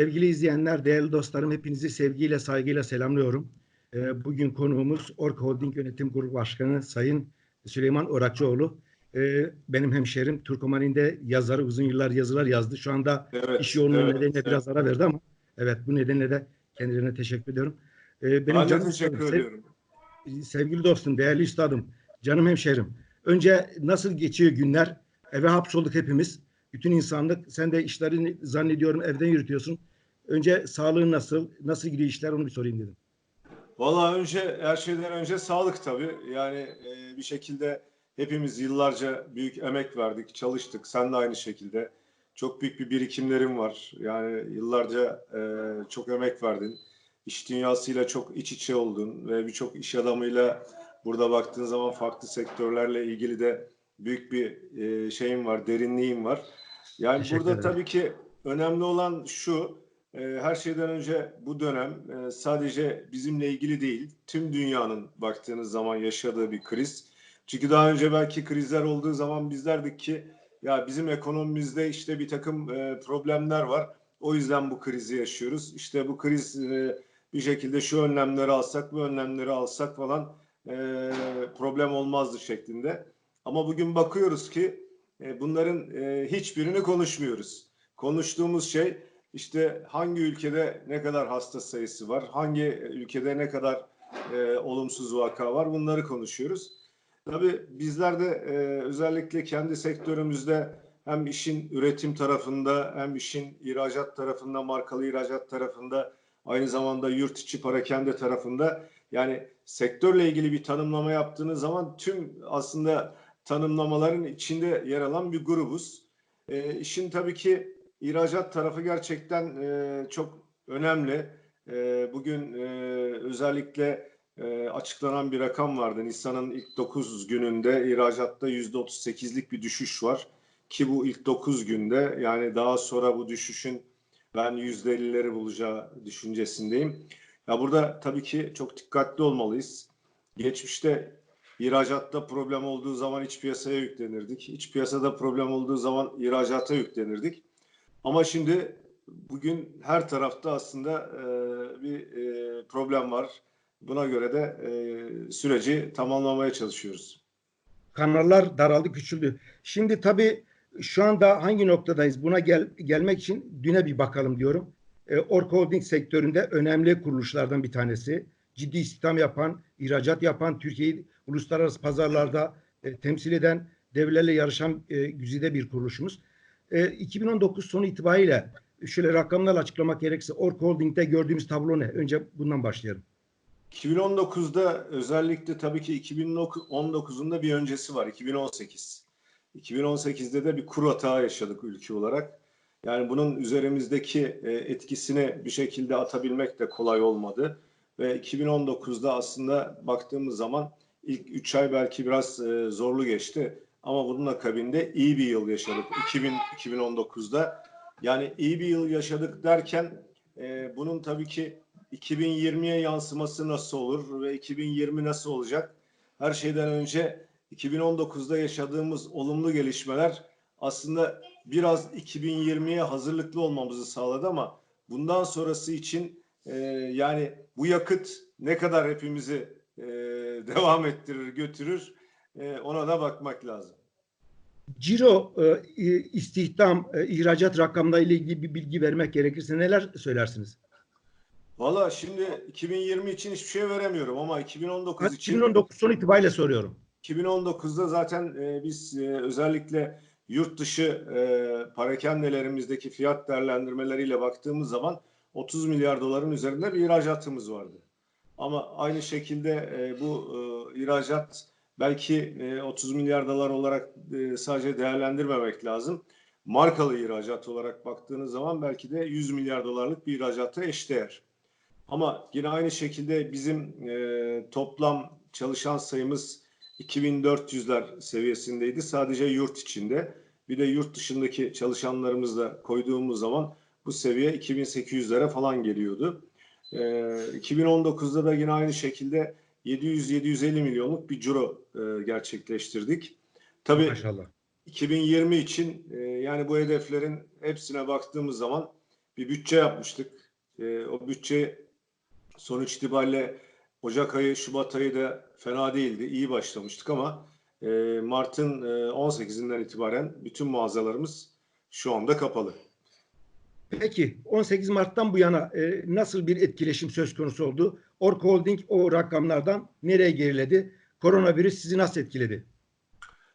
Sevgili izleyenler, değerli dostlarım hepinizi sevgiyle, saygıyla selamlıyorum. Ee, Bugün konuğumuz Ork Holding Yönetim Kurulu Başkanı Sayın Süleyman Orakçıoğlu. Ee, Benim hemşerim Turkoman'inde yazarı uzun yıllar yazılar yazdı. Şu anda Evet, iş yoğunluğu evet, nedeniyle evet. biraz ara verdi ama evet bu nedenle de kendilerine teşekkür ediyorum. Ee, Benim Ben canım teşekkür sev- ediyorum. sevgili dostum, değerli üstadım, canım hemşerim. Önce nasıl geçiyor günler? Eve hapsolduk hepimiz. Bütün insanlık. Sen de işlerini zannediyorum evden yürütüyorsun. Önce sağlığın nasıl? Nasıl gidiyor işler onu bir sorayım dedim. Valla önce her şeyden önce sağlık tabii. Yani e, bir şekilde hepimiz yıllarca büyük emek verdik, çalıştık. Sen de aynı şekilde. Çok büyük bir birikimlerim var. Yani yıllarca e, çok emek verdin. İş dünyasıyla çok iç içe oldun ve birçok iş adamıyla burada baktığın zaman farklı sektörlerle ilgili de büyük bir e, şeyim var, derinliğim var. Yani Teşekkür burada ederim. tabii ki önemli olan şu, her şeyden önce bu dönem e, sadece bizimle ilgili değil, tüm dünyanın baktığınız zaman yaşadığı bir kriz. Çünkü daha önce belki krizler olduğu zaman biz derdik ki ya bizim ekonomimizde işte bir takım e, problemler var. O yüzden bu krizi yaşıyoruz. İşte bu kriz e, bir şekilde şu önlemleri alsak, bu önlemleri alsak falan problem olmazdı şeklinde. Ama bugün bakıyoruz ki bunların hiçbirini konuşmuyoruz. Konuştuğumuz şey işte hangi ülkede ne kadar hasta sayısı var, hangi ülkede ne kadar e, olumsuz vaka var bunları konuşuyoruz. Tabii bizler de e, özellikle kendi sektörümüzde hem işin üretim tarafında hem işin ihracat tarafında, markalı ihracat tarafında aynı zamanda yurt içi parakende tarafında yani sektörle ilgili bir tanımlama yaptığınız zaman tüm aslında tanımlamaların içinde yer alan bir grubuz. E, işin tabii ki ihracat tarafı gerçekten e, çok önemli. E, bugün e, özellikle e, açıklanan bir rakam vardı. Nisan'ın ilk 9 gününde ihracatta %38'lik bir düşüş var. Ki bu ilk 9 günde yani daha sonra bu düşüşün ben %50'leri bulacağı düşüncesindeyim. Ya burada tabii ki çok dikkatli olmalıyız. Geçmişte ihracatta problem olduğu zaman iç piyasaya yüklenirdik. İç piyasada problem olduğu zaman ihracata yüklenirdik. Ama şimdi bugün her tarafta aslında e, bir e, problem var. Buna göre de e, süreci tamamlamaya çalışıyoruz. Kanallar daraldı, küçüldü. Şimdi tabii şu anda hangi noktadayız? Buna gel, gelmek için düne bir bakalım diyorum. E, Ork Holding sektöründe önemli kuruluşlardan bir tanesi. Ciddi istihdam yapan, ihracat yapan, Türkiye'yi uluslararası pazarlarda e, temsil eden, devlerle yarışan e, güzide bir kuruluşumuz. E, 2019 sonu itibariyle şöyle rakamlarla açıklamak gerekirse Ork Holding'de gördüğümüz tablo ne? Önce bundan başlayalım. 2019'da özellikle tabii ki 2019'un da bir öncesi var. 2018. 2018'de de bir kur hata yaşadık ülke olarak. Yani bunun üzerimizdeki e, etkisini bir şekilde atabilmek de kolay olmadı. Ve 2019'da aslında baktığımız zaman ilk 3 ay belki biraz e, zorlu geçti. Ama bunun akabinde iyi bir yıl yaşadık 2000, 2019'da. Yani iyi bir yıl yaşadık derken e, bunun tabii ki 2020'ye yansıması nasıl olur ve 2020 nasıl olacak? Her şeyden önce 2019'da yaşadığımız olumlu gelişmeler aslında biraz 2020'ye hazırlıklı olmamızı sağladı ama bundan sonrası için e, yani bu yakıt ne kadar hepimizi e, devam ettirir, götürür e, ona da bakmak lazım. Ciro e, istihdam, e, ihracat rakamlarıyla ilgili bir bilgi vermek gerekirse neler söylersiniz? Valla şimdi 2020 için hiçbir şey veremiyorum ama 2019 için 2019 son itibariyle soruyorum. 2019'da zaten e, biz e, özellikle yurt dışı e, parakendelerimizdeki fiyat değerlendirmeleriyle baktığımız zaman 30 milyar doların üzerinde bir ihracatımız vardı. Ama aynı şekilde e, bu e, ihracat belki e, 30 milyar dolar olarak e, sadece değerlendirmemek lazım. Markalı ihracat olarak baktığınız zaman belki de 100 milyar dolarlık bir ihracata eşdeğer. Ama yine aynı şekilde bizim e, toplam çalışan sayımız 2400'ler seviyesindeydi. Sadece yurt içinde. Bir de yurt dışındaki çalışanlarımızla koyduğumuz zaman bu seviye 2800'lere falan geliyordu. E, 2019'da da yine aynı şekilde 700-750 milyonluk bir ciro e, gerçekleştirdik. Tabii Maşallah. 2020 için e, yani bu hedeflerin hepsine baktığımız zaman bir bütçe yapmıştık. E, o bütçe sonuç itibariyle Ocak ayı, Şubat ayı da fena değildi. İyi başlamıştık ama e, Mart'ın e, 18'inden itibaren bütün mağazalarımız şu anda kapalı. Peki 18 Mart'tan bu yana e, nasıl bir etkileşim söz konusu oldu? Ork Holding o rakamlardan nereye geriledi? Koronavirüs sizi nasıl etkiledi?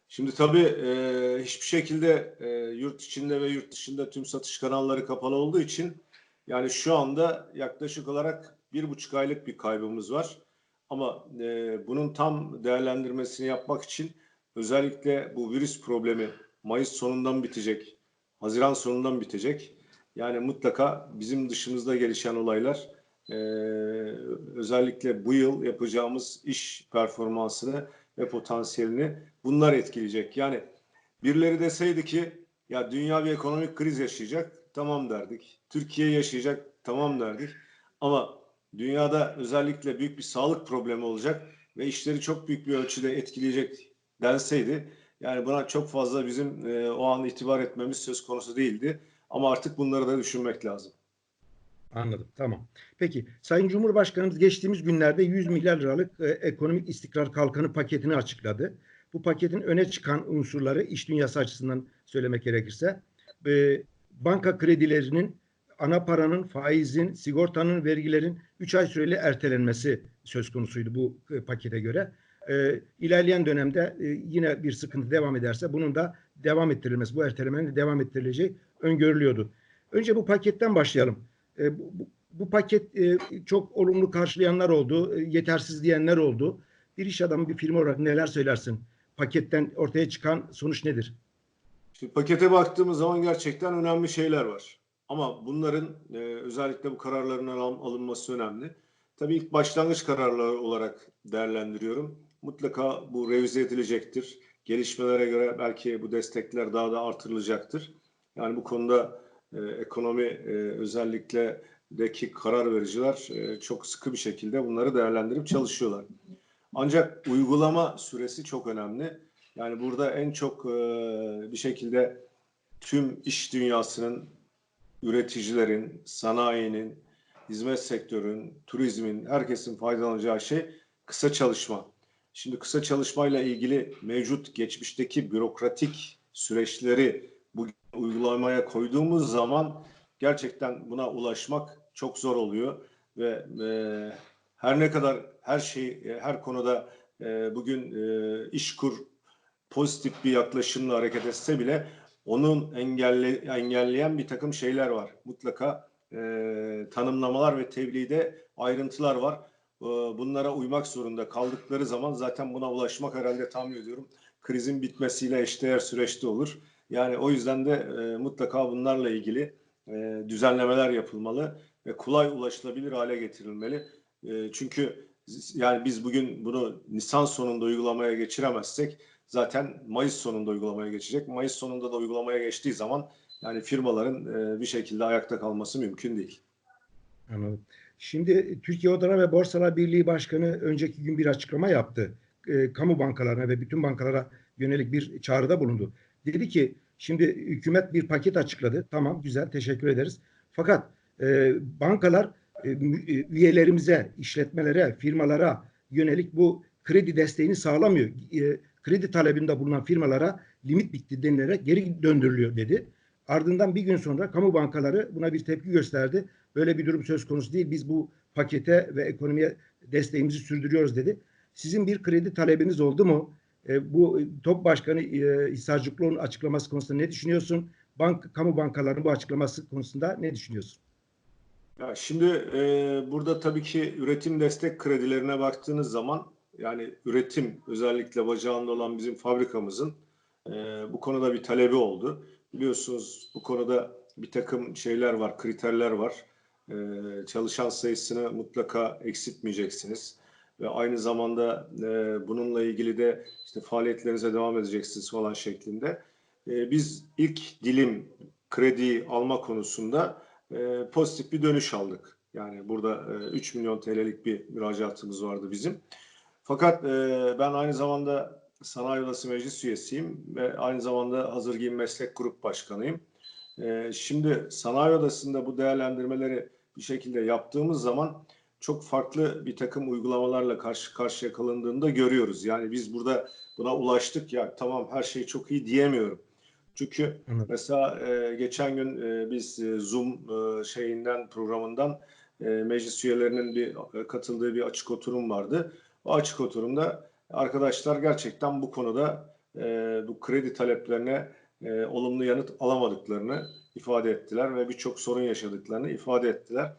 Şimdi tabii e, hiçbir şekilde e, yurt içinde ve yurt dışında tüm satış kanalları kapalı olduğu için yani şu anda yaklaşık olarak bir buçuk aylık bir kaybımız var. Ama e, bunun tam değerlendirmesini yapmak için özellikle bu virüs problemi Mayıs sonundan bitecek, Haziran sonundan bitecek. Yani mutlaka bizim dışımızda gelişen olaylar e, özellikle bu yıl yapacağımız iş performansını ve potansiyelini bunlar etkileyecek. Yani birileri deseydi ki ya dünya bir ekonomik kriz yaşayacak tamam derdik. Türkiye yaşayacak tamam derdik. Ama dünyada özellikle büyük bir sağlık problemi olacak ve işleri çok büyük bir ölçüde etkileyecek denseydi yani buna çok fazla bizim e, o an itibar etmemiz söz konusu değildi. Ama artık bunları da düşünmek lazım. Anladım. Tamam. Peki Sayın Cumhurbaşkanımız geçtiğimiz günlerde 100 milyar liralık e, ekonomik istikrar kalkanı paketini açıkladı. Bu paketin öne çıkan unsurları iş dünyası açısından söylemek gerekirse e, banka kredilerinin ana paranın, faizin, sigortanın, vergilerin 3 ay süreli ertelenmesi söz konusuydu bu e, pakete göre. E, ilerleyen dönemde e, yine bir sıkıntı devam ederse bunun da devam ettirilmesi, bu ertelemenin de devam ettirileceği öngörülüyordu. Önce bu paketten başlayalım. E, bu, bu, paket e, çok olumlu karşılayanlar oldu, e, yetersiz diyenler oldu. Bir iş adamı, bir firma olarak neler söylersin? Paketten ortaya çıkan sonuç nedir? Şimdi pakete baktığımız zaman gerçekten önemli şeyler var. Ama bunların e, özellikle bu kararların al- alınması önemli. Tabii ilk başlangıç kararları olarak değerlendiriyorum. Mutlaka bu revize edilecektir. Gelişmelere göre belki bu destekler daha da artırılacaktır. Yani bu konuda e, ekonomi e, özellikle deki karar vericiler e, çok sıkı bir şekilde bunları değerlendirip çalışıyorlar. Ancak uygulama süresi çok önemli. Yani burada en çok e, bir şekilde tüm iş dünyasının, üreticilerin, sanayinin, hizmet sektörün, turizmin, herkesin faydalanacağı şey kısa çalışma. Şimdi kısa çalışmayla ilgili mevcut geçmişteki bürokratik süreçleri bu uygulamaya koyduğumuz zaman gerçekten buna ulaşmak çok zor oluyor ve e, her ne kadar her şey e, her konuda e, bugün e, işkur pozitif bir yaklaşımla hareket etse bile onun engelle, engelleyen bir takım şeyler var. Mutlaka e, tanımlamalar ve tebliğde ayrıntılar var. E, bunlara uymak zorunda kaldıkları zaman zaten buna ulaşmak herhalde tahmin ediyorum krizin bitmesiyle eşdeğer süreçte olur. Yani o yüzden de e, mutlaka bunlarla ilgili e, düzenlemeler yapılmalı ve kolay ulaşılabilir hale getirilmeli. E, çünkü yani biz bugün bunu Nisan sonunda uygulamaya geçiremezsek zaten Mayıs sonunda uygulamaya geçecek. Mayıs sonunda da uygulamaya geçtiği zaman yani firmaların e, bir şekilde ayakta kalması mümkün değil. Anladım. Şimdi Türkiye Odalar ve Borsalar Birliği Başkanı önceki gün bir açıklama yaptı. E, kamu bankalarına ve bütün bankalara yönelik bir çağrıda bulundu. Dedi ki şimdi hükümet bir paket açıkladı. Tamam güzel teşekkür ederiz. Fakat e, bankalar e, üyelerimize, işletmelere, firmalara yönelik bu kredi desteğini sağlamıyor. E, kredi talebinde bulunan firmalara limit bitti denilerek geri döndürülüyor dedi. Ardından bir gün sonra kamu bankaları buna bir tepki gösterdi. Böyle bir durum söz konusu değil. Biz bu pakete ve ekonomiye desteğimizi sürdürüyoruz dedi. Sizin bir kredi talebiniz oldu mu? E, bu Top Başkanı e, Hisarcıklıoğlu'nun açıklaması konusunda ne düşünüyorsun? Bank, kamu bankalarının bu açıklaması konusunda ne düşünüyorsun? Ya şimdi e, burada tabii ki üretim destek kredilerine baktığınız zaman yani üretim özellikle bacağında olan bizim fabrikamızın e, bu konuda bir talebi oldu. Biliyorsunuz bu konuda bir takım şeyler var, kriterler var. E, çalışan sayısını mutlaka eksiltmeyeceksiniz ve aynı zamanda e, bununla ilgili de işte faaliyetlerinize devam edeceksiniz falan şeklinde. E, biz ilk dilim kredi alma konusunda e, pozitif bir dönüş aldık. Yani burada e, 3 milyon TL'lik bir müracaatımız vardı bizim. Fakat e, ben aynı zamanda Sanayi Odası Meclis üyesiyim ve aynı zamanda Hazır Giyim Meslek Grup Başkanıyım. E, şimdi sanayi odasında bu değerlendirmeleri bir şekilde yaptığımız zaman çok farklı bir takım uygulamalarla karşı karşıya kalındığını da görüyoruz. Yani biz burada buna ulaştık ya tamam her şey çok iyi diyemiyorum. Çünkü Anladım. mesela e, geçen gün e, biz e, Zoom e, şeyinden programından e, meclis üyelerinin bir e, katıldığı bir açık oturum vardı. O açık oturumda arkadaşlar gerçekten bu konuda e, bu kredi taleplerine e, olumlu yanıt alamadıklarını ifade ettiler ve birçok sorun yaşadıklarını ifade ettiler.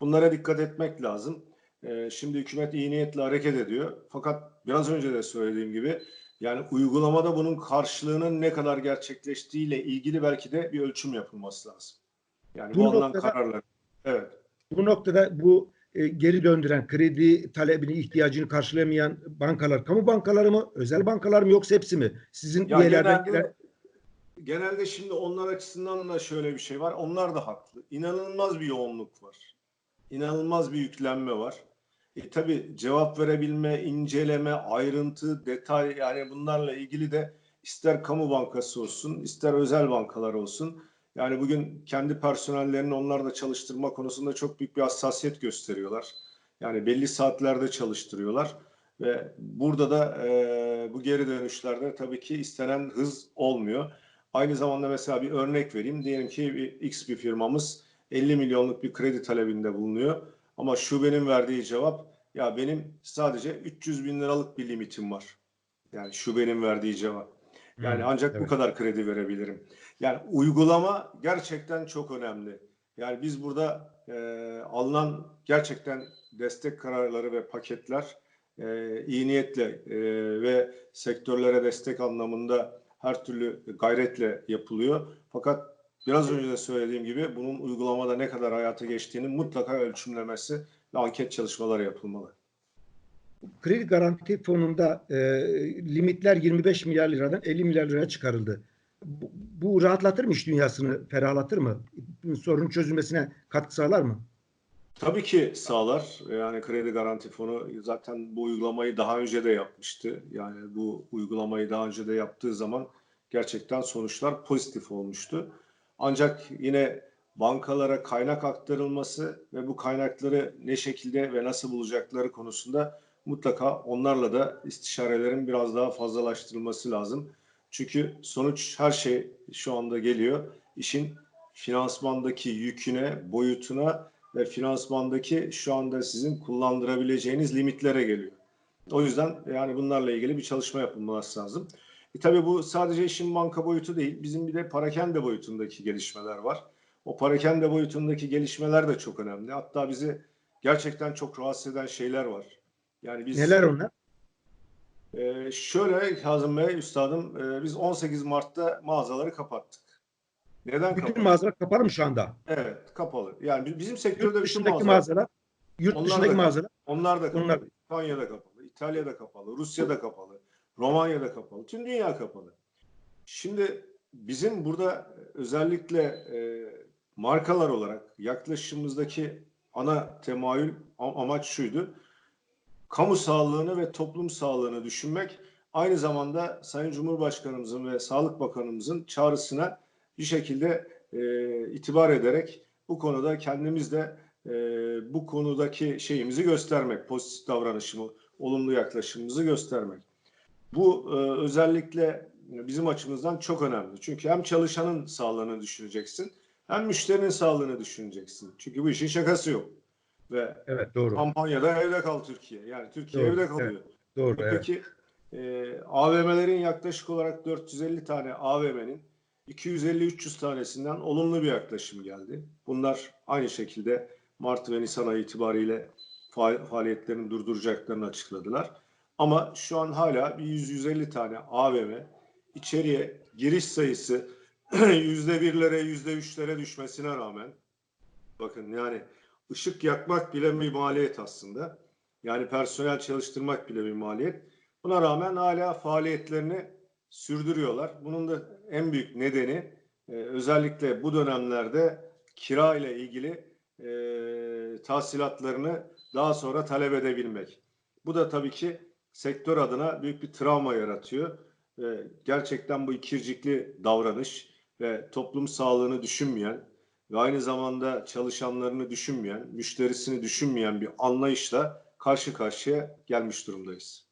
Bunlara dikkat etmek lazım. E, şimdi hükümet iyi niyetle hareket ediyor. Fakat biraz önce de söylediğim gibi yani uygulamada bunun karşılığının ne kadar gerçekleştiğiyle ilgili belki de bir ölçüm yapılması lazım. Yani bu, Bu alınan noktada- kararlar. Evet. Bu noktada bu e, geri döndüren, kredi talebini, ihtiyacını karşılayamayan bankalar, kamu bankaları mı, özel bankalar mı yoksa hepsi mi? Sizin Ya üyelerden genelde, genelde şimdi onlar açısından da şöyle bir şey var. Onlar da haklı. İnanılmaz bir yoğunluk var. İnanılmaz bir yüklenme var. E, tabii cevap verebilme, inceleme, ayrıntı, detay yani bunlarla ilgili de ister kamu bankası olsun, ister özel bankalar olsun. Yani bugün kendi personellerini onlar da çalıştırma konusunda çok büyük bir hassasiyet gösteriyorlar. Yani belli saatlerde çalıştırıyorlar ve burada da e, bu geri dönüşlerde tabii ki istenen hız olmuyor. Aynı zamanda mesela bir örnek vereyim. Diyelim ki bir X bir firmamız 50 milyonluk bir kredi talebinde bulunuyor. Ama şubenin verdiği cevap ya benim sadece 300 bin liralık bir limitim var. Yani şubenin verdiği cevap. Yani Hmm, ancak bu evet. kadar kredi verebilirim. Yani uygulama gerçekten çok önemli. Yani biz burada e, alınan gerçekten destek kararları ve paketler e, iyi niyetle e, ve sektörlere destek anlamında her türlü gayretle yapılıyor. Fakat biraz önce de söylediğim gibi bunun uygulamada ne kadar hayata geçtiğinin mutlaka ölçümlemesi ve anket çalışmaları yapılmalı. kredi garanti fonunda e, limitler 25 milyar liradan 50 milyar liraya çıkarıldı. Bu, bu rahatlatır mı iş dünyasını, ferahlatır mı? Sorunun çözülmesine katkı sağlar mı? Tabii ki sağlar. Yani kredi garanti fonu zaten bu uygulamayı daha önce de yapmıştı. Yani bu uygulamayı daha önce de yaptığı zaman gerçekten sonuçlar pozitif olmuştu. Ancak yine bankalara kaynak aktarılması ve bu kaynakları ne şekilde ve nasıl bulacakları konusunda mutlaka onlarla da istişarelerin biraz daha fazlalaştırılması lazım. Çünkü sonuç her şey şu anda geliyor. İşin finansmandaki yüküne, boyutuna ve finansmandaki şu anda sizin kullandırabileceğiniz limitlere geliyor. O yüzden yani bunlarla ilgili bir çalışma yapılması lazım. E tabii bu sadece işin banka boyutu değil. Bizim bir de parakende boyutundaki gelişmeler var. O parakende boyutundaki gelişmeler de çok önemli. Hatta bizi gerçekten çok rahatsız eden şeyler var. Yani biz Neler onlar? e, şöyle Kazım Bey, üstadım, e, biz 18 Mart'ta mağazaları kapattık. Neden Bütün kapattık? mağazalar kapalı mı şu anda? Evet, kapalı. Yani bi- bizim sektörde Yurt dışındaki mağazalar, mağazalar, yurt Onlar dışındaki da- mağazalar. onlar da kapalı. Onlar- İspanya'da kapalı, İtalya'da kapalı, Rusya'da kapalı, Romanya'da kapalı, tüm dünya kapalı. Şimdi bizim burada özellikle e, markalar olarak yaklaşımımızdaki ana temayül amaç şuydu. Kamu sağlığını ve toplum sağlığını düşünmek aynı zamanda Sayın Cumhurbaşkanımızın ve Sağlık Bakanımızın çağrısına bir şekilde e, itibar ederek bu konuda kendimiz de e, bu konudaki şeyimizi göstermek, pozitif davranışımı, olumlu yaklaşımımızı göstermek. Bu e, özellikle bizim açımızdan çok önemli. Çünkü hem çalışanın sağlığını düşüneceksin, hem müşterinin sağlığını düşüneceksin. Çünkü bu işin şakası yok. Ve Evet doğru. kampanyada evde kal Türkiye. Yani Türkiye Doğru, evde kalıyor. Doğru. Evet. Peki e, AVM'lerin yaklaşık olarak 450 tane AVM'nin 250-300 tanesinden olumlu bir yaklaşım geldi. Bunlar aynı şekilde Mart ve Nisan ayı itibariyle faal- faaliyetlerini durduracaklarını açıkladılar. Ama şu an hala bir 100-150 tane AVM içeriye giriş sayısı %1'lere %3'lere düşmesine rağmen bakın yani ışık yakmak bile bir maliyet aslında. Yani personel çalıştırmak bile bir maliyet. Buna rağmen hala faaliyetlerini sürdürüyorlar. Bunun da en büyük nedeni e, özellikle bu dönemlerde kira ile ilgili e, tahsilatlarını daha sonra talep edebilmek. Bu da tabii ki sektör adına büyük bir travma yaratıyor. E, gerçekten bu ikircikli davranış ve toplum sağlığını düşünmeyen ve aynı zamanda çalışanlarını düşünmeyen, müşterisini düşünmeyen bir anlayışla karşı karşıya gelmiş durumdayız.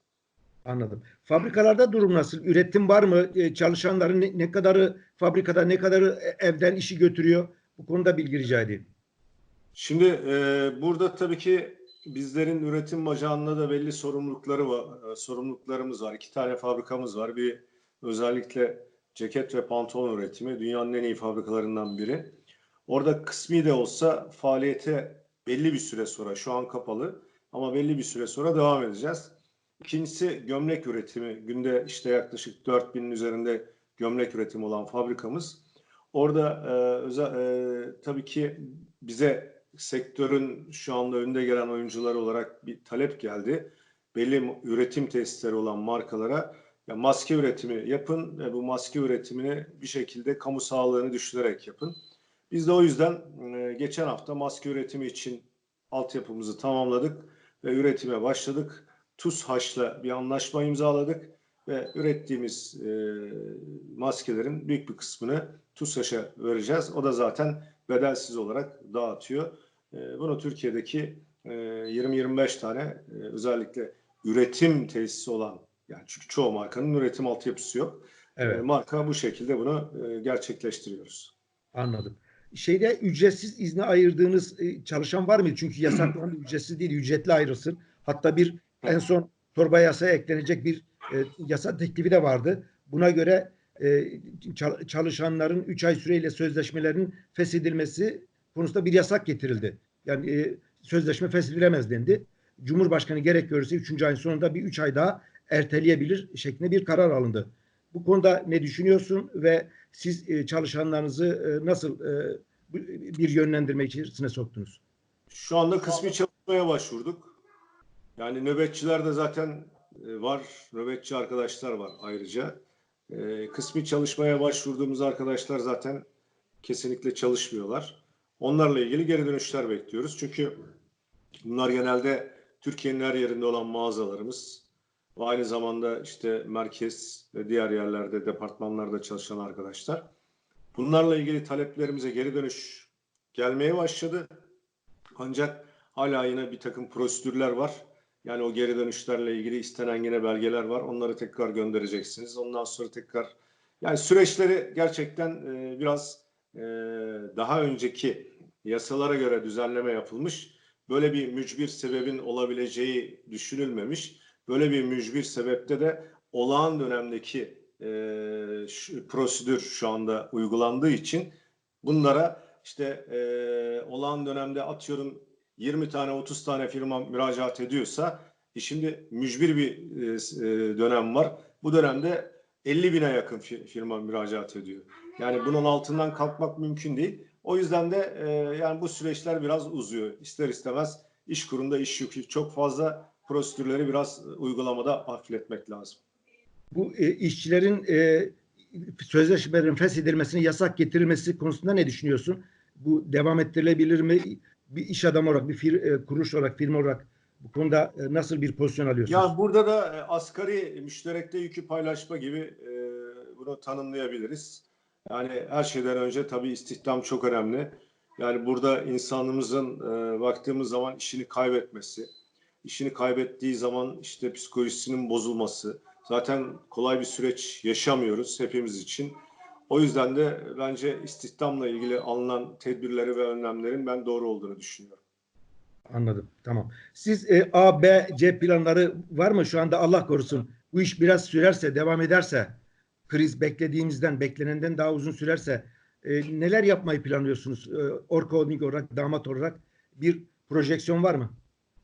Anladım. Fabrikalarda durum nasıl? Üretim var mı? E, Çalışanların ne, ne kadarı fabrikada, ne kadarı e, evden işi götürüyor? Bu konuda bilgi rica edeyim. Şimdi e, burada tabii ki bizlerin üretim bacağında da belli sorumlulukları var, e, sorumluluklarımız var. İki tane fabrikamız var. Bir özellikle ceket ve pantolon üretimi dünyanın en iyi fabrikalarından biri. Orada kısmi de olsa faaliyete belli bir süre sonra şu an kapalı ama belli bir süre sonra devam edeceğiz. İkincisi gömlek üretimi. Günde işte yaklaşık 4000'in üzerinde gömlek üretimi olan fabrikamız. Orada e, özel, e, tabii ki bize sektörün şu anda önde gelen oyuncuları olarak bir talep geldi. Belli üretim tesisleri olan markalara ya maske üretimi yapın ve bu maske üretimini bir şekilde kamu sağlığını düşünerek yapın. Biz de o yüzden e, geçen hafta maske üretimi için altyapımızı tamamladık ve üretime başladık. TUSHAŞ'la bir anlaşma imzaladık ve ürettiğimiz e, maskelerin büyük bir kısmını TUSHAŞ'a vereceğiz. O da zaten bedelsiz olarak dağıtıyor. E, bunu Türkiye'deki e, 20-25 tane e, özellikle üretim tesisi olan yani çünkü çoğu markanın üretim altyapısı yok. Evet. E, marka bu şekilde bunu e, gerçekleştiriyoruz. Anladım. Şeyde ücretsiz izne ayırdığınız e, çalışan var mı? Çünkü yasaklandı ücretsiz değil, ücretli ayrılsın. Hatta bir en son torba yasaya eklenecek bir e, yasa teklifi de vardı. Buna göre e, çal- çalışanların 3 ay süreyle sözleşmelerinin feshedilmesi konusunda bir yasak getirildi. Yani e, sözleşme feshedilemez dendi. Cumhurbaşkanı gerek görürse 3. ayın sonunda bir 3 ay daha erteleyebilir şeklinde bir karar alındı. Bu konuda ne düşünüyorsun ve siz e, çalışanlarınızı e, nasıl e, bir yönlendirme içerisine soktunuz? Şu anda kısmi çalışmaya başvurduk. Yani nöbetçiler de zaten e, var. Nöbetçi arkadaşlar var ayrıca. E, kısmi çalışmaya başvurduğumuz arkadaşlar zaten kesinlikle çalışmıyorlar. Onlarla ilgili geri dönüşler bekliyoruz. Çünkü bunlar genelde Türkiye'nin her yerinde olan mağazalarımız ve aynı zamanda işte merkez ve diğer yerlerde, departmanlarda çalışan arkadaşlar. Bunlarla ilgili taleplerimize geri dönüş gelmeye başladı. Ancak hala yine bir takım prosedürler var. Yani o geri dönüşlerle ilgili istenen yine belgeler var. Onları tekrar göndereceksiniz. Ondan sonra tekrar yani süreçleri gerçekten e, biraz e, daha önceki yasalara göre düzenleme yapılmış. Böyle bir mücbir sebebin olabileceği düşünülmemiş. Böyle bir mücbir sebepte de olağan dönemdeki e, şu- prosedür şu anda uygulandığı için bunlara işte e, olağan dönemde atıyorum 20 tane 30 tane firma müracaat ediyorsa e şimdi mücbir bir e, e, dönem var. Bu dönemde 50 bine yakın fi- firma müracaat ediyor. Yani bunun altından kalkmak mümkün değil. O yüzden de e, yani bu süreçler biraz uzuyor. İster istemez iş kurunda iş yükü çok fazla prosedürleri biraz e, uygulamada hafifletmek lazım. Bu e, işçilerin e, sözleşmelerin feshedilmesine yasak getirilmesi konusunda ne düşünüyorsun? Bu devam ettirilebilir mi? Bir iş adamı olarak, bir fir, e, kuruluş olarak, firma olarak bu konuda e, nasıl bir pozisyon alıyorsunuz? Ya burada da e, asgari müşterekte yükü paylaşma gibi e, bunu tanımlayabiliriz. Yani her şeyden önce tabii istihdam çok önemli. Yani burada insanımızın e, baktığımız zaman işini kaybetmesi, işini kaybettiği zaman işte psikolojisinin bozulması. Zaten kolay bir süreç yaşamıyoruz hepimiz için. O yüzden de bence istihdamla ilgili alınan tedbirleri ve önlemlerin ben doğru olduğunu düşünüyorum. Anladım. Tamam. Siz e, A, B, C planları var mı şu anda? Allah korusun. Bu iş biraz sürerse, devam ederse, kriz beklediğimizden, beklenenden daha uzun sürerse e, neler yapmayı planlıyorsunuz? E, Orka Holding olarak, damat olarak bir projeksiyon var mı?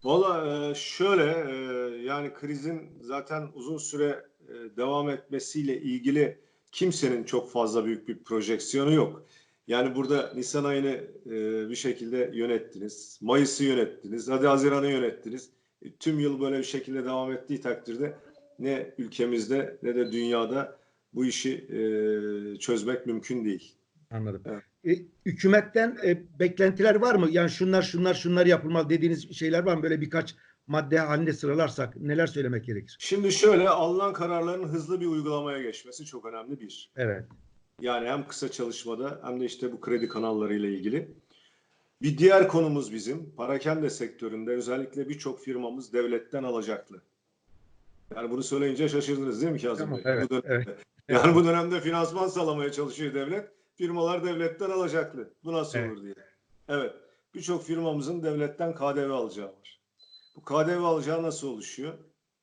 Valla e, şöyle e, yani krizin zaten uzun süre e, devam etmesiyle ilgili kimsenin çok fazla büyük bir projeksiyonu yok. Yani burada Nisan ayını e, bir şekilde yönettiniz, Mayıs'ı yönettiniz, hadi Haziran'ı yönettiniz. E, Tüm yıl böyle bir şekilde devam ettiği takdirde ne ülkemizde ne de dünyada bu işi e, çözmek mümkün değil. Anladım. Evet. E, hükümetten e, beklentiler var mı? Yani şunlar şunlar şunlar yapılmalı dediğiniz şeyler var mı? Böyle birkaç madde halinde sıralarsak neler söylemek gerekir? Şimdi şöyle alınan kararların hızlı bir uygulamaya geçmesi çok önemli bir. Evet. Yani hem kısa çalışmada hem de işte bu kredi kanalları ile ilgili. Bir diğer konumuz bizim parakende sektöründe özellikle birçok firmamız devletten alacaklı. Yani bunu söyleyince şaşırdınız değil mi Kazım Tamam, Bey? evet, Bu dönemde. evet. Yani bu dönemde finansman sağlamaya çalışıyor devlet. Firmalar devletten alacaklı. Bu nasıl Evet. olur diye. Evet. Birçok firmamızın devletten KDV alacağı var. Bu KDV alacağı nasıl oluşuyor?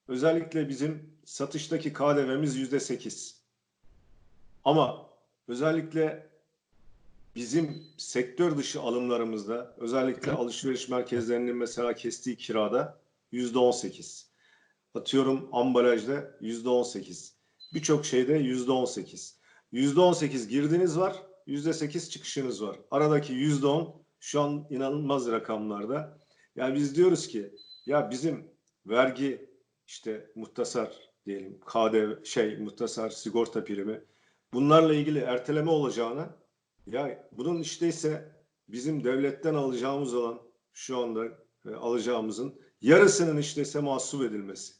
Özellikle bizim satıştaki KDV'miz yüzde sekiz. Ama özellikle bizim sektör dışı alımlarımızda özellikle alışveriş merkezlerinin mesela kestiği kirada yüzde on sekiz. Atıyorum ambalajda yüzde on sekiz. Birçok şeyde yüzde on sekiz. Yüzde on sekiz girdiniz var, yüzde sekiz çıkışınız var. Aradaki yüzde on şu an inanılmaz rakamlarda. Yani biz diyoruz ki ya bizim vergi işte muhtasar diyelim KDV şey muhtasar sigorta primi bunlarla ilgili erteleme olacağına ya bunun işte ise bizim devletten alacağımız olan şu anda e, alacağımızın yarısının işte ise mahsup edilmesi.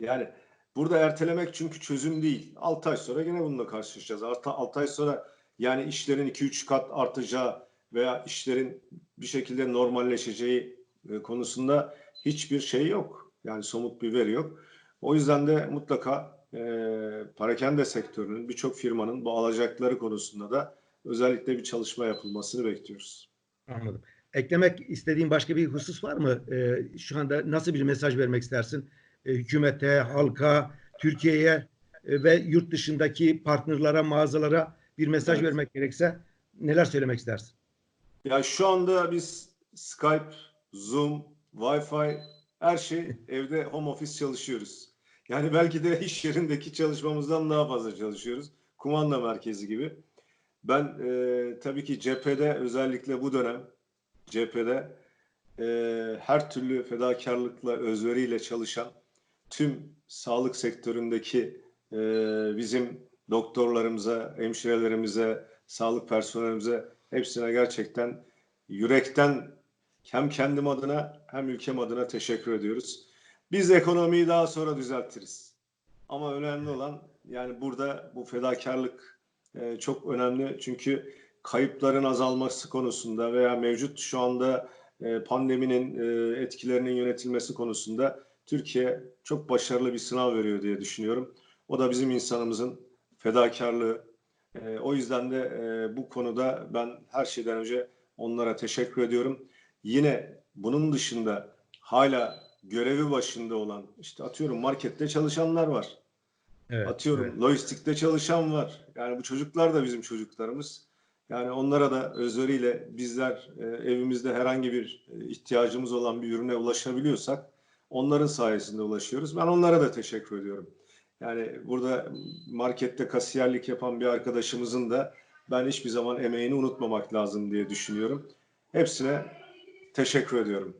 Yani burada ertelemek çünkü çözüm değil. 6 ay sonra yine bununla karşılaşacağız. 6 ay sonra yani işlerin 2-3 kat artacağı veya işlerin bir şekilde normalleşeceği e, konusunda hiçbir şey yok. Yani somut bir veri yok. O yüzden de mutlaka e, parakende sektörünün birçok firmanın bu alacakları konusunda da özellikle bir çalışma yapılmasını bekliyoruz. Anladım. Eklemek istediğin başka bir husus var mı? Ee, şu anda nasıl bir mesaj vermek istersin? Ee, hükümete, halka, Türkiye'ye e, ve yurt dışındaki partnerlere, mağazalara bir mesaj Evet. vermek gerekse neler söylemek istersin? Ya şu anda biz Skype, Zoom, Wi-Fi her şey evde home office çalışıyoruz. Yani belki de iş yerindeki çalışmamızdan daha fazla çalışıyoruz. Kumanda merkezi gibi. Ben e, tabii ki cephede özellikle bu dönem cephede e, her türlü fedakarlıkla, özveriyle çalışan tüm sağlık sektöründeki e, bizim doktorlarımıza, hemşirelerimize, sağlık personelimize hepsine gerçekten yürekten hem kendim adına hem ülkem adına teşekkür ediyoruz. Biz ekonomiyi daha sonra düzeltiriz. Ama önemli olan yani burada bu fedakarlık e, çok önemli. Çünkü kayıpların azalması konusunda veya mevcut şu anda e, pandeminin e, etkilerinin yönetilmesi konusunda Türkiye çok başarılı bir sınav veriyor diye düşünüyorum. O da bizim insanımızın fedakarlığı. E, o yüzden de e, bu konuda ben her şeyden önce onlara teşekkür ediyorum. Yine bunun dışında hala görevi başında olan işte atıyorum markette çalışanlar var. Evet, Atıyorum evet. lojistikte çalışan var. Yani bu çocuklar da bizim çocuklarımız. Yani onlara da özveriyle bizler e, evimizde herhangi bir e, ihtiyacımız olan bir ürüne ulaşabiliyorsak onların sayesinde ulaşıyoruz. Ben onlara da teşekkür ediyorum. Yani burada markette kasiyerlik yapan bir arkadaşımızın da ben hiçbir zaman emeğini unutmamak lazım diye düşünüyorum. Hepsine teşekkür ediyorum.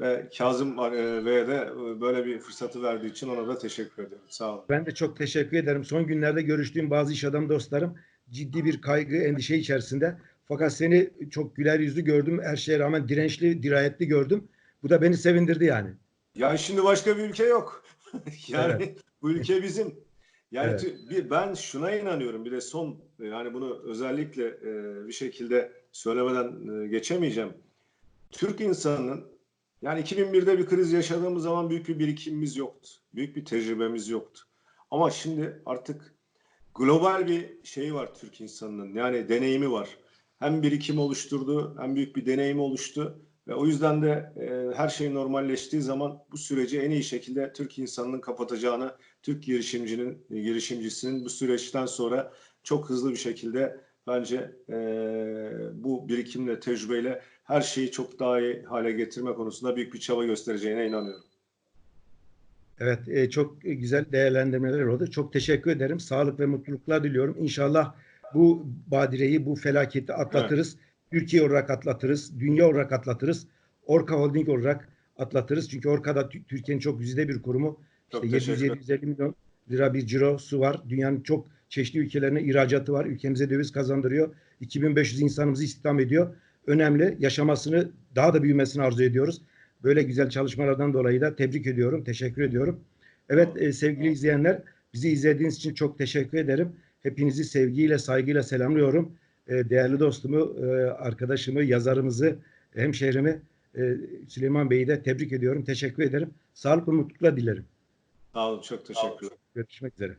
Ve Kazım e, Bey'e de e, böyle bir fırsatı verdiği için ona da teşekkür ediyorum. Sağ olun. Ben de çok teşekkür ederim. Son günlerde görüştüğüm bazı iş adam dostlarım ciddi bir kaygı, endişe içerisinde. Fakat seni çok güler yüzlü gördüm. Her şeye rağmen dirençli, dirayetli gördüm. Bu da beni sevindirdi yani. Ya şimdi başka bir ülke yok. yani bu ülke bizim. Yani Evet. bir ben şuna inanıyorum. Bir de son yani bunu özellikle e, bir şekilde söylemeden e, geçemeyeceğim. Türk insanının yani 2001'de bir kriz yaşadığımız zaman büyük bir birikimimiz yoktu. Büyük bir tecrübemiz yoktu. Ama şimdi artık global bir şey var Türk insanının. Yani deneyimi var. Hem birikim oluşturdu hem büyük bir deneyim oluştu. Ve o yüzden de e, her şey normalleştiği zaman bu süreci en iyi şekilde Türk insanının kapatacağını, Türk girişimcinin girişimcisinin bu süreçten sonra çok hızlı bir şekilde bence e, bu birikimle, tecrübeyle her şeyi çok daha iyi hale getirme konusunda büyük bir çaba göstereceğine inanıyorum. Evet, e, çok güzel değerlendirmeler oldu. Çok teşekkür ederim. Sağlık ve mutluluklar diliyorum. İnşallah bu badireyi, bu felaketi atlatırız. Türkiye olarak atlatırız, dünya olarak atlatırız. Orka Holding olarak atlatırız. Çünkü Orka'da Tü- Türkiye'nin çok güzide bir kurumu. Çok İşte teşekkür ederim. 700-750 milyon lira bir cirosu var. Dünyanın çok çeşitli ülkelerine ihracatı var. Ülkemize döviz kazandırıyor. 2500 insanımızı istihdam ediyor. Önemli. Yaşamasını, daha da büyümesini arzu ediyoruz. Böyle güzel çalışmalardan dolayı da tebrik ediyorum. Teşekkür ediyorum. Evet e, sevgili izleyenler bizi izlediğiniz için çok teşekkür ederim. Hepinizi sevgiyle, saygıyla selamlıyorum. E, değerli dostumu, e, arkadaşımı, yazarımızı, hemşehrimi e, Süleyman Bey'i de tebrik ediyorum. Teşekkür ederim. Sağlık ve mutluluklar dilerim. Sağ olun, çok teşekkürler. Görüşmek üzere.